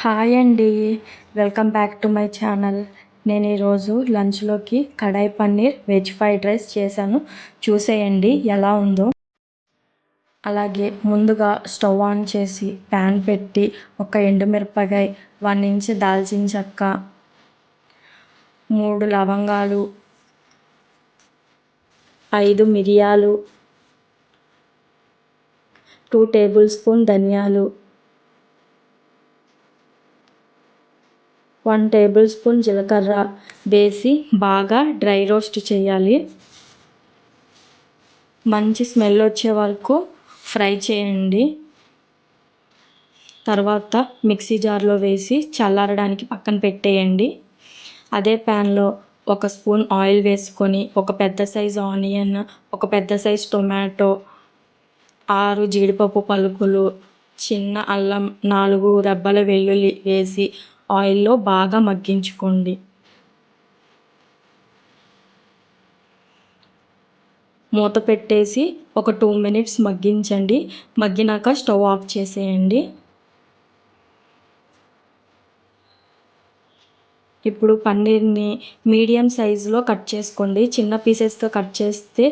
Hi అండి. Welcome back to my channel. నేను ఈరోజు లంచ్లోకి kadai paneer veg fried rice చేశాను. చూసేయండి ఎలా ఉందో. అలాగే ముందుగా స్టవ్ ఆన్ చేసి ప్యాన్ పెట్టి ఒక ఎండుమిరపకాయ వన్ ఇంచ్ దాల్చిన చెక్క మూడు లవంగాలు ఐదు మిరియాలు టూ టేబుల్ స్పూన్ ధనియాలు వన్ టేబుల్ స్పూన్ జీలకర్ర వేసి బాగా డ్రై రోస్ట్ చేయాలి. మంచి స్మెల్ వచ్చే వరకు ఫ్రై చేయండి. తర్వాత మిక్సీ జార్లో వేసి చల్లారడానికి పక్కన పెట్టేయండి. అదే ప్యాన్లో ఒక స్పూన్ ఆయిల్ వేసుకొని ఒక పెద్ద సైజు ఆనియన్ ఒక పెద్ద సైజ్ టొమాటో ఆరు జీడిపప్పు పలుకులు చిన్న అల్లం నాలుగు రెబ్బల వెల్లుల్లి వేసి ఆయిల్లో బాగా మగ్గించుకోండి. మూత పెట్టేసి ఒక టూ మినిట్స్ మగ్గించండి. మగ్గినాక స్టవ్ ఆఫ్ చేసేయండి. ఇప్పుడు పన్నీర్ని మీడియం సైజులో కట్ చేసుకోండి. చిన్న పీసెస్తో కట్ చేస్తే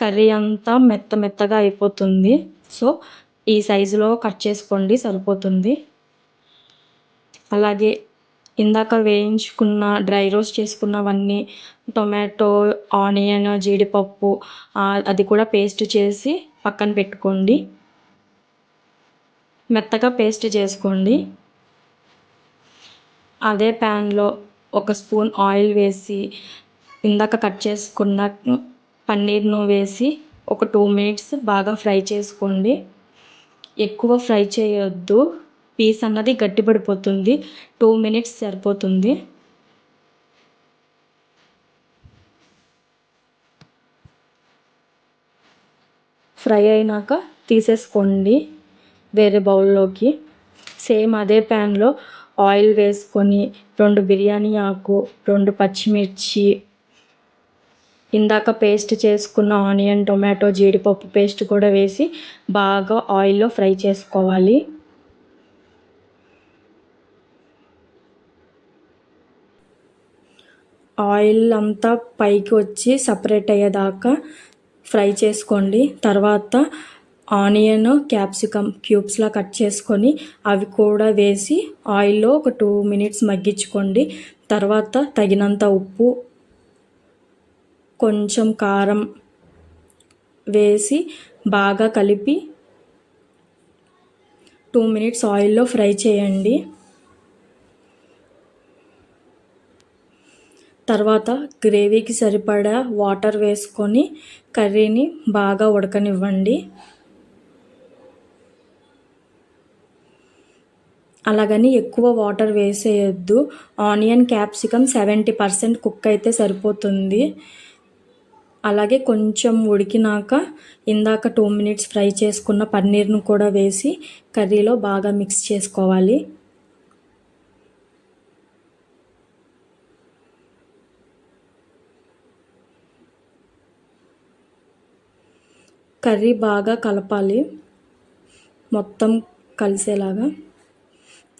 కర్రీ అంతా మెత్త మెత్తగా అయిపోతుంది. సో ఈ సైజులో కట్ చేసుకోండి. సరిపోతుంది. అలాగే ఇందాక వేయించుకున్న డ్రై రోస్ట్ చేసుకున్నవన్నీ టొమాటో ఆనియన్ జీడిపప్పు అది కూడా పేస్ట్ చేసి పక్కన పెట్టుకోండి. మెత్తగా పేస్ట్ చేసుకోండి. అదే ప్యాన్లో ఒక స్పూన్ ఆయిల్ వేసి ఇందాక కట్ చేసుకున్న పన్నీర్ను వేసి ఒక టూ మినిట్స్ బాగా ఫ్రై చేసుకోండి. ఎక్కువ ఫ్రై చేయొద్దు. పీస్ అన్నది గట్టిపడిపోతుంది. టూ మినిట్స్ సరిపోతుంది. ఫ్రై అయినాక తీసేసుకోండి వేరే బౌల్లోకి. సేమ్ అదే ప్యాన్లో ఆయిల్ వేసుకొని రెండు బిర్యానీ ఆకు రెండు పచ్చిమిర్చి ఇందాక పేస్ట్ చేసుకున్న ఆనియన్ టొమాటో జీడిపప్పు పేస్ట్ కూడా వేసి బాగా ఆయిల్లో ఫ్రై చేసుకోవాలి. ఆయిల్ అంతా పైకి వచ్చి సపరేట్ అయ్యేదాకా ఫ్రై చేసుకోండి. తర్వాత ఆనియన్ క్యాప్సికమ్ క్యూబ్స్లా కట్ చేసుకొని అవి కూడా వేసి ఆయిల్లో ఒక టూ మినిట్స్ మగ్గించుకోండి. తర్వాత తగినంత ఉప్పు కొంచెం కారం వేసి బాగా కలిపి టూ మినిట్స్ ఆయిల్లో ఫ్రై చేయండి. తర్వాత గ్రేవీకి సరిపడా వాటర్ వేసుకొని కర్రీని బాగా ఉడకనివ్వండి. అలాగని ఎక్కువ water వేసేయద్దు. Onion capsicum seventy percent cook అయితే సరిపోతుంది. అలాగే కొంచెం ఉడికినాక ఇందాక టూ మినిట్స్ ఫ్రై చేసుకున్న పన్నీర్ను కూడా వేసి కర్రీలో బాగా మిక్స్ చేసుకోవాలి. కర్రీ బాగా కలపాలి. మొత్తం కలిసేలాగా.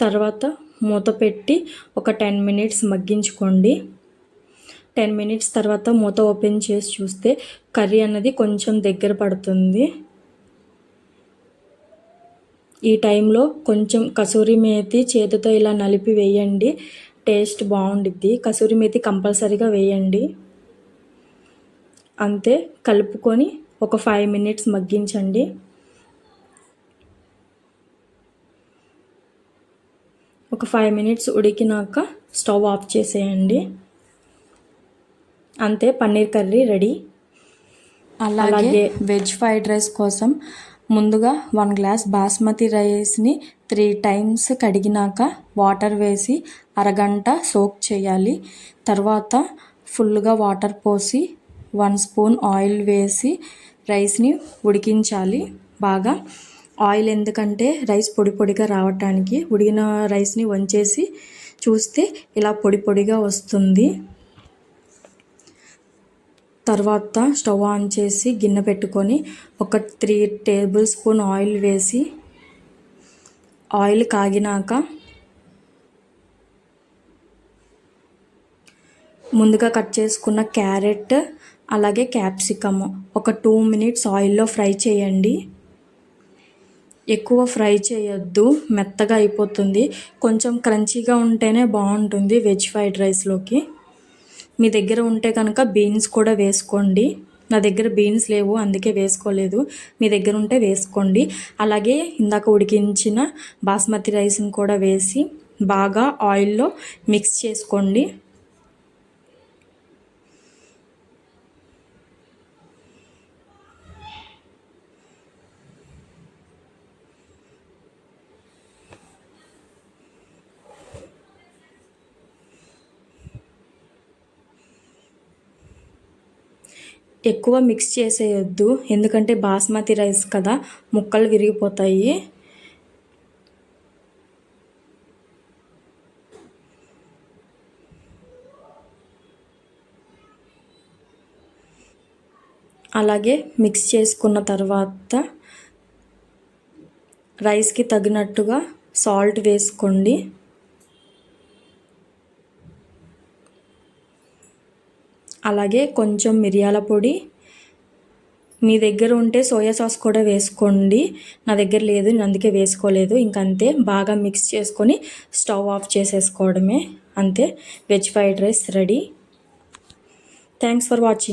తర్వాత మూత పెట్టి ఒక టెన్ మినిట్స్ మగ్గించుకోండి. టెన్ మినిట్స్ తర్వాత మూత ఓపెన్ చేసి చూస్తే కర్రీ అన్నది కొంచెం దగ్గర పడుతుంది. ఈ టైంలో కొంచెం కసూరి మేతి చేతితో ఇలా నలిపి వేయండి. టేస్ట్ బాగుండిద్ది. కసూరి మేతి కంపల్సరీగా వేయండి. అంతే కలుపుకొని ఒక ఫైవ్ మినిట్స్ మగ్గించండి. ఒక ఫైవ్ మినిట్స్ ఉడికినాక స్టవ్ ఆఫ్ చేసేయండి. అంతే పన్నీర్ కర్రీ రెడీ. అలాగే వెజ్ ఫ్రైడ్ రైస్ కోసం ముందుగా వన్ గ్లాస్ బాస్మతి రైస్ని త్రీ టైమ్స్ కడిగినాక వాటర్ వేసి అరగంట సోక్ చేయాలి. తర్వాత ఫుల్గా వాటర్ పోసి వన్ స్పూన్ ఆయిల్ వేసి రైస్ని ఉడికించాలి బాగా. ఆయిల్ ఎందుకంటే రైస్ పొడి పొడిగా రావటానికి ఉడిగిన రైస్ని వంచేసి చూస్తే ఇలా పొడి పొడిగా వస్తుంది. తర్వాత స్టవ్ ఆన్ చేసి గిన్నె పెట్టుకొని ఒక త్రీ టేబుల్ స్పూన్ ఆయిల్ వేసి ఆయిల్ కాగినాక ముందుగా కట్ చేసుకున్న క్యారెట్ అలాగే క్యాప్సికమ్. ఒక టూ మినిట్స్ ఆయిల్లో ఫ్రై చేయండి. ఎక్కువ ఫ్రై చేయొద్దు. మెత్తగా అయిపోతుంది. కొంచెం క్రంచీగా ఉంటేనే బాగుంటుంది వెజ్ ఫ్రైడ్ రైస్లోకి. మీ దగ్గర ఉంటే కనుక బీన్స్ కూడా వేసుకోండి. నా దగ్గర బీన్స్ లేవు అందుకే వేసుకోలేదు. మీ దగ్గర ఉంటే వేసుకోండి. అలాగే ఇందాక ఉడికించిన బాస్మతి రైస్ని కూడా వేసి బాగా ఆయిల్లో మిక్స్ చేసుకోండి. ఎక్కువ మిక్స్ చేసేయొద్దు. ఎందుకంటే బాస్మతి రైస్ కదా ముక్కలు విరిగిపోతాయి. అలాగే మిక్స్ చేసుకున్న తర్వాత రైస్కి తగినట్టుగా సాల్ట్ వేసుకోండి. అలాగే కొంచెం మిరియాల పొడి. మీ దగ్గర ఉంటే సోయా సాస్ కూడా వేసుకోండి. నా దగ్గర లేదు నేను అందుకే వేసుకోలేదు. ఇంకంతే బాగా మిక్స్ చేసుకొని స్టవ్ ఆఫ్ చేసేసుకోవడమే. అంతే veg fried rice ready thanks for watching